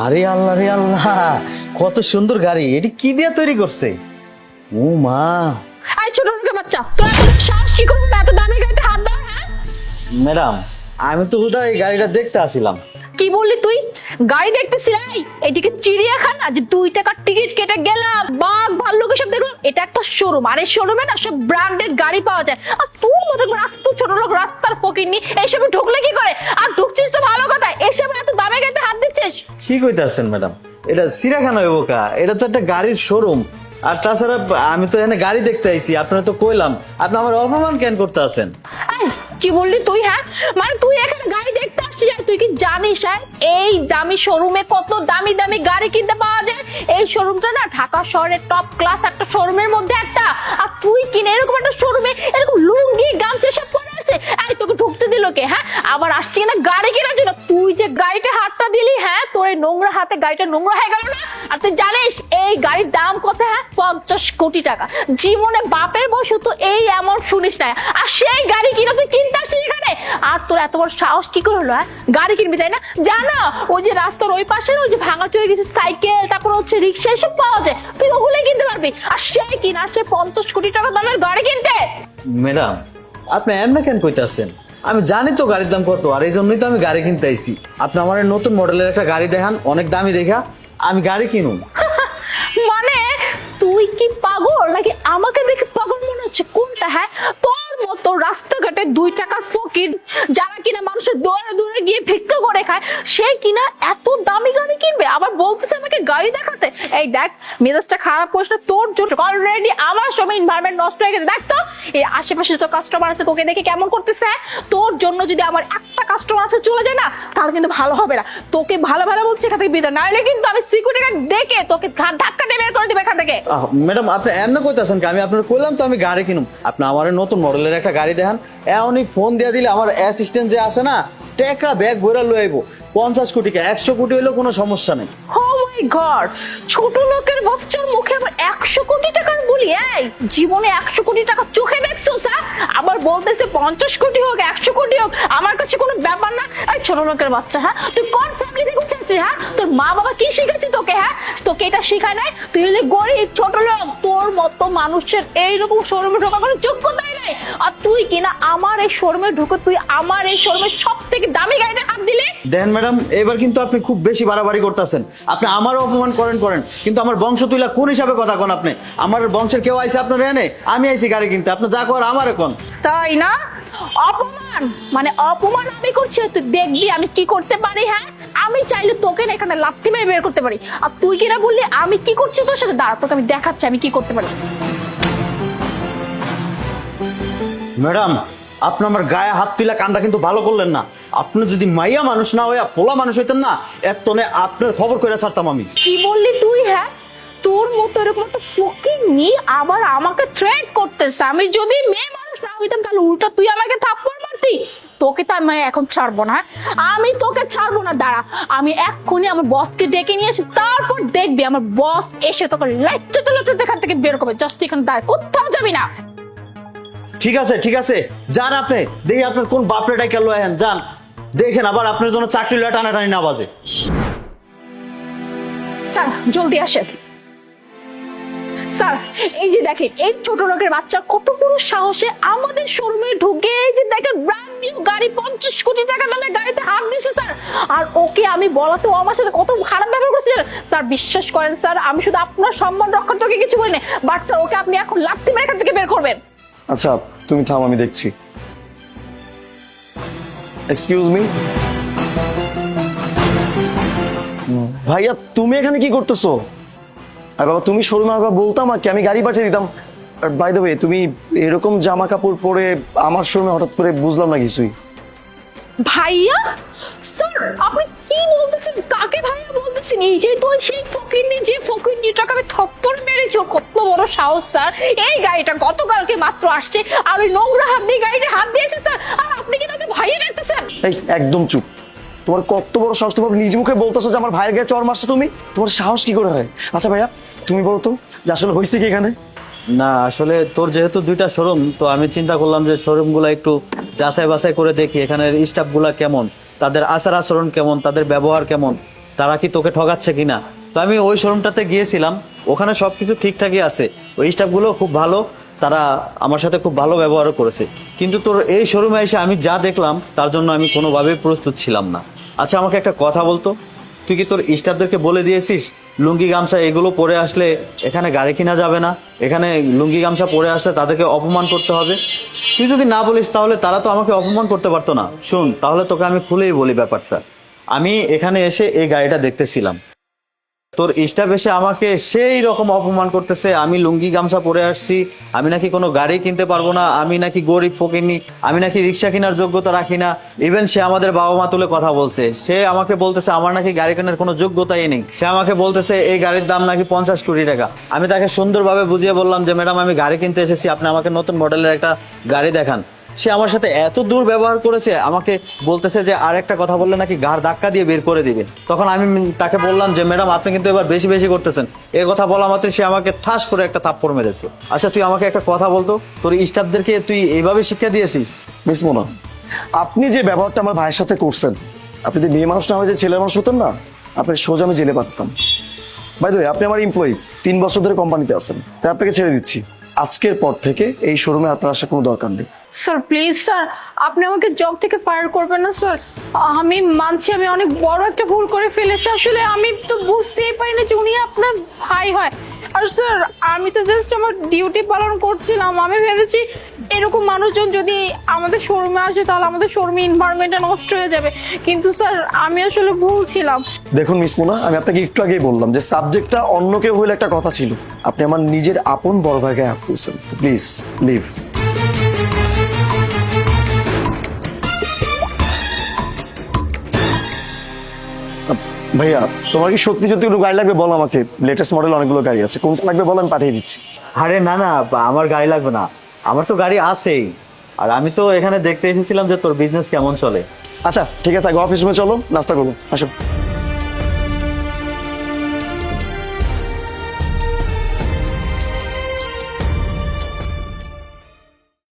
আরে আল্লাহ রে আল্লাহ কত সুন্দর গাড়ি এটি কি দিয়ে তৈরি করছে? ও মা। এই ছোট লোকের বাচ্চা তোর এত সাহস কি করবি? এত দামি গাড়িতে হাত দাও হ্যাঁ? ম্যাডাম আমি তো হুদা এই গাড়িটা দেখতে আসিলাম। কি বললি তুই? গাড়ি দেখতেছিস এই এদিকে চিড়িয়াখানা যে দুই টাকার টিকিট কেটে গেলাম। বাঘ ভাল্লুক সব দেখলাম এটা একটা শোরুম আর এই শোরুমে না সব ব্র্যান্ডেড গাড়ি পাওয়া যায়। আর তোর মতো রাস্তা ছোট লোক রাস্তার ফকির নি এইসবে ঢুকলে কি করে? আর ঢুকছিস তো ভালো কথা এসব এত দামে গাড়িতে হাত দিচ্ছিস কি কইতাছেন, ম্যাডাম? এটা সিরাখানা হইব কা? এটা তো একটা গাড়ির শোরুম আর তাছাড়া আমি তো এখানে গাড়ি দেখতে আইছি, আপনারা তো কইলাম। আপনি আমার অপমান কেন করতে আছেন কি বললি তুই হ্যাঁ? মানে তুই এখানে গাড়ি দেখতে আসছিস তুই কি জানিস হ্যাঁ? এই দামি শোরুমে কত দামি দামি গাড়ি কিনতে পাওয়া যায়? এই শোরুমটা না ঢাকা শহরের টপ ক্লাস একটা শোরুমের মধ্যে একটা। আর তুই কিনে এরকম একটা শোরুমে এরকম লুঙ্গি, গামছা সব পরে আছে এই, তোকে ঢুকতে দিল কে হ্যাঁ? আবার আসছি না গাড়ি কেনার জন্য। তুই যে গাড়িটা হাতটা দিলি হ্যাঁ? তোর এই নোংরা হাতে গাড়িটা নোংরা হয়ে গেল না? আর তুই জানিস, এই গাড়ির দাম কত হ্যাঁ? পঞ্চাশ কোটি টাকা। জীবনে বাপের বয়সে তো এই অ্যামাউন্ট শুনিস না আর সেই গাড়ি কিনা তুই কিনতে আসছিস এখানে? আর তোর এত বড় সাহস কি করে হলো হ্যাঁ? গাড়ি কিনবি, তাই না? জানা, ওই যে রাস্তার ওই পাশে ওই যে ভাঙা চলে গেছে সাইকেল, তারপর হচ্ছে রিক্সা, এসব পাওয়া যায়। তুই ওগুলো কিনতে পারবি। আর সেই কিনা সে পঞ্চাশ কোটি টাকা দামের গাড়ি কিনতে। ম্যাডাম, আপনি এমনি কেন কইতাছেন? আমি জানি তো গাড়ির দাম কত, আর এই জন্যই তো আমি গাড়ি কিনতে আইছি। আপনি আমার নতুন মডেলের একটা গাড়ি দেখান, অনেক দামি দেখা, আমি গাড়ি কিনুন মানে তুই কি পাগল? নাকি আমাকে দেখে পাগল মনে হচ্ছে? কোনটা হ্যাঁ? তোর মতো রাস্তাঘাটে দুই টাকার ফকির যারা কিনা মানুষের দৌড়ে দৌড়ে গিয়ে ভিক্ষা করে খায়, সে কিনা এত দামি গাড়ি কিনবে? আবার বলতেছে আমাকে গাড়ি দেখাতে। এই দেখ, মেজাজটা খারাপ করিস না, তোর জন্য অলরেডি আমার সময় এনভায়রনমেন্ট নষ্ট হয়ে গেছে। দেখ তো, এই আশেপাশে যত কাস্টমার আছে, তোকে দেখে কেমন করতেছে হ্যাঁ? তোর জন্য যদি আমার একটা কাস্টমার আছে চলে যায় না তাহলে কিন্তু ভালো হবে না। তোকে ভালো ভালো বলছি এখান থেকে বিদায়। নাহলে কিন্তু আমি সিকিউরিটি গার্ড ডেকে তোকে ধাক্কা দিয়ে বের করে দিবে এখান থেকে। ম্যাডাম আপনি এমনি কইতাছেন কি? আমি আপনার কইলাম তো আমি গাড়ি কিনুম। আপনি আমার নতুন মডেলের একটা গাড়ি দেখান। এমনই ফোন দিয়ে দিলে আমার অ্যাসিস্ট্যান্ট যে আছে না, টেকা ব্যাগ বইরা লই আইবো। পঞ্চাশ কোটি একশো কোটি হইলেও কোনো সমস্যা নেই। মাই গড ছোট লোকের বাচ্চার মুখে আবার একশো কোটি টাকার বলি এই, জীবনে একশো কোটি টাকা চোখে দেখছ স্যার আবার বলতেছে পঞ্চাশ কোটি হোক, একশো কোটি হোক। আমার কাছে কোনো ব্যাপার না। এই, ছোট লোকের বাচ্চা হ্যাঁ? তুই কোন ফ্যামিলি থেকে উঠে হ্যাঁ? তোর মা বাবা কি শিখেছে তোকে হ্যাঁ? তোকে এটা শেখায় নাই? তুই হলে গরিব ছোট লোক। তোর মতো মানুষের এইরকম শোরুমে ঢোকা কোনো যোগ্যতাই নাই। আর তুই কিনা আমার এই শোরুমে ঢুকে তুই আমার এই শোরুমের সব থেকে দামি গাড়িটা হাত দিলে? দেন ম্যাডাম এবার কিন্তু আপনি খুব বেশি বাড়াবাড়ি করতেছেন। আপনি আমারও অপমান করেন করেন। কিন্তু আমার বংশ তুইলা কোন হিসাবে কথা কন আপনি? আমার বংশের কেউ আইছে আপনার এনে? আমি আইছি গাড়ি কিনতে। আপনি যা কর আমার এখন। তাই না? অপমান! মানে অপমান আমি করছি তুই দেখবি আমি কি করতে পারি হ্যাঁ? আমি চাইলে তোকে না এখানে লাথি মেরে বের করতে পারি। আর তুই কিনা বললি আমি কি করছি তোর সাথে? দাঁড়া তোকে আমি দেখাচ্ছি আমি কি করতে পারি। ম্যাডাম আপনি আমার গায়ে হাত তুলা কান্দা কিন্তু ভালো করলেন না। আপনি যদি মাইয়া মানুষ না হইয়া পোলা মানুষ হইতেন না এতনে আপনার খবর করে ছাড়তাম আমি। কি বললি তুই হ্যাঁ? তোর মতো এরকম একটা ফকিং নি আবার আমাকে থ্রেট করতেছে। আমি যদি মেয়ে মানুষ না হইতাম তাহলে উল্টা তুই আমাকে থাপ্পড় মারতি। তোকে তো আমি এখন ছাড়বো না হ্যাঁ? আমি তোকে ছাড়বো না দাঁড়া। আমি এক্ষুনি আমার বসকে ডেকে নিয়ে আসি তারপর দেখবি আমার বস এসে তোকে লাইট লাইতে এখান থেকে বের করবে। জাস্ট এখানে দাঁড়া কোথাও যাবি না। ঠিক আছে ঠিক আছে। যান আপনি দেখি আপনার কোন বাপরেটাই কেলো লয়েন যান। দেখেন আবার আপনার জন্য চাকরি লয়া টানাটানি না বাজে। স্যার জলদি আসেন। স্যার, এই যে দেখেন, এই ছোট লোকের বাচ্চা কত বড় সাহসে আমাদের শোরুমে ঢুকে এই যে দেখেন ব্র্যান্ড নিউ গাড়ি, পঞ্চাশ কোটি টাকা দামে গাড়িতে হাত দিছে স্যার। আর ওকে আমি বলাতে ও আমার সাথে কত খারাপ ব্যবহার করছে স্যার, বিশ্বাস করেন, স্যার, আমি শুধু আপনার সম্মান রক্ষার তোকে কিছু বলিনি বাট স্যার, ওকে আপনি এখন লাত্তি মেরে এখান থেকে বের করবেন। আচ্ছা তুমি থাম, আমি দেখছি। এক্সকিউজ মি ভাইয়া, তুমি এখানে কি করতেছো? আর বাবা তুমি শোরুমে একবার বলতাম আর কি আমি গাড়ি পাঠিয়ে দিতাম। আর বাই দ্য ওয়ে তুমি এরকম জামা কাপড় পরে আমার শোরুমে হঠাৎ করে বুঝলাম না কিছুই। ভাইয়া স্যার আপনি কি বলতেছেন? কাকে ভাইয়া বলতেছেন? এই যে তো সেই ফকিরনি যে ফকিরনিটাকে আমি থপ্পড় মেরেছি কত বড় সাহস স্যার। এই গাড়িটা গতকালকে মাত্র আসছে আর ওই নোংরা হাত দিয়ে গাড়িতে হাত দিয়েছে স্যার। আর আপনি কি তাকে ভাইয়া ডাকতেছেন এই একদম চুপ। তোমার কত বড় সাহস তোমার নিজ মুখে বলতেছো যে আমার ভাইয়ের গায়ে চর মারছো তুমি? তোমার সাহস কি করে হয়? আচ্ছা ভাইয়া তুমি বলো তো, যে আসলে হয়েছে কি এখানে? না, আসলে তোর যেহেতু দুইটা শোরুম তো আমি চিন্তা করলাম যে শোরুমগুলো একটু যাচাই বাছাই করে দেখি, এখানের স্টাফগুলা কেমন, তাদের আচার আচরণ কেমন, তাদের ব্যবহার কেমন, তারা কি তোকে ঠকাচ্ছে কিনা। তো আমি ওই শোরুমটাতে গিয়েছিলাম, ওখানে সব কিছু ঠিকঠাকই আছে, ওই স্টাফগুলো খুব ভালো, তারা আমার সাথে খুব ভালো ব্যবহারও করেছে। কিন্তু তোর এই শোরুমে এসে আমি যা দেখলাম, তার জন্য আমি কোনোভাবেই প্রস্তুত ছিলাম না। আচ্ছা আমাকে একটা কথা বলতো, তুই কি তোর স্টাফদেরকে বলে দিয়েছিস লুঙ্গি গামছা এগুলো পরে আসলে এখানে গাড়ি কিনা যাবে না। এখানে লুঙ্গি গামছা পরে আসলে তাদেরকে অপমান করতে হবে। তুই যদি না বলিস তাহলে তারা তো আমাকে অপমান করতে পারতো না। শুন, তাহলে তোকে আমি খুলেই বলি ব্যাপারটা। আমি এখানে এসে এই গাড়িটা দেখতেছিলাম। তোর স্টাফ এসে আমাকে সেই রকম অপমান করতেছে, আমি লুঙ্গি গামছা পরে আসছি, আমি নাকি কোনো গাড়ি কিনতে পারব না, আমি নাকি গরিব ফকিনি আমি নাকি রিক্সা কেনার যোগ্যতা রাখি না ইভেন সে আমাদের বাবা মা তুলে কথা বলছে। সে আমাকে বলতেছে, আমার নাকি গাড়ি কেনার কোনো যোগ্যতাই নেই। সে আমাকে বলতেছে, এই গাড়ির দাম নাকি পঞ্চাশ কোটি টাকা। আমি তাকে সুন্দরভাবে বুঝিয়ে বললাম যে, ম্যাডাম, আমি গাড়ি কিনতে এসেছি, আপনি আমাকে নতুন মডেলের একটা গাড়ি দেখান। সে আমার সাথে এত দূর ব্যবহার করেছে, আমাকে বলতেছে যে আর একটা কথা বললে নাকি ঘাড় ধাক্কা দিয়ে বের করে দিবে। তখন আমি তাকে বললাম যে, ম্যাডাম, আপনি কিন্তু এবার বেশি বেশি করতেছেন। এই কথা বলা মাত্র সে আমাকে ঠাস করে একটা থাপ্পড় মেরেছে। আচ্ছা তুই আমাকে একটা কথা বলতো? তোর স্টাফদেরকে তুই এইভাবে শিক্ষা দিয়েছিস? মিস মোনা, আপনি যে ব্যবহারটা আমার ভাইয়ের সাথে করছেন, আপনি যদি মেয়ে মানুষ না হয়ে যে ছেলে মানুষ হতেন না আপনি সোজা আমি জেলে পারতাম দ্য আপনি আমার এমপ্লয়ি তিন বছর ধরে কোম্পানিতে আছেন, তাই আপনাকে ছেড়ে দিচ্ছি। আজকের পর থেকে এই শোরুমে আপনার আসার কোনো দরকার নেই। স্যার, প্লিজ স্যার, আপনি আমাকে জব থেকে ফায়ার করবেন না, স্যার। আমি মানছি আমি অনেক বড় একটা ভুল করে ফেলেছি। আসলে আমি তো বুঝতেই পারি না যে উনি আপনার ভাই হয়। আর স্যার, আমি তো জাস্ট আমার ডিউটি পালন করছিলাম। আমি ভেবেছি এরকম মানুষজন যদি আমাদের শোরুমে আসে, তাহলে আমাদের শোরুমে এনভায়রনমেন্টটা নষ্ট হয়ে যাবে। কিন্তু স্যার, আমি আসলে ভুল ছিলাম। দেখুন, মিস মোনা, আমি আপনাকে একটু আগেই বললাম যে সাবজেক্টটা অন্য কেউ হইলে একটা কথা ছিল। আপনি আমার নিজের আপন বড় ভাইকে হাত করছেন প্লিজ লিভ ভাইয়া তোমার কি সত্যি সত্যি কোনো গাড়ি লাগবে? বলো আমাকে। লেটেস্ট মডেল অনেকগুলো গাড়ি আছে। কোনটা লাগবে বলো? আমি পাঠিয়ে দিচ্ছি। আরে না না আমার গাড়ি লাগবে না। আমার তো গাড়ি আছেই। আর আমি তো এখানে দেখতে এসেছিলাম যে তোর বিজনেস কেমন চলে। আচ্ছা ঠিক আছে আগে অফিস রুমে চলো নাস্তা করব। আসো।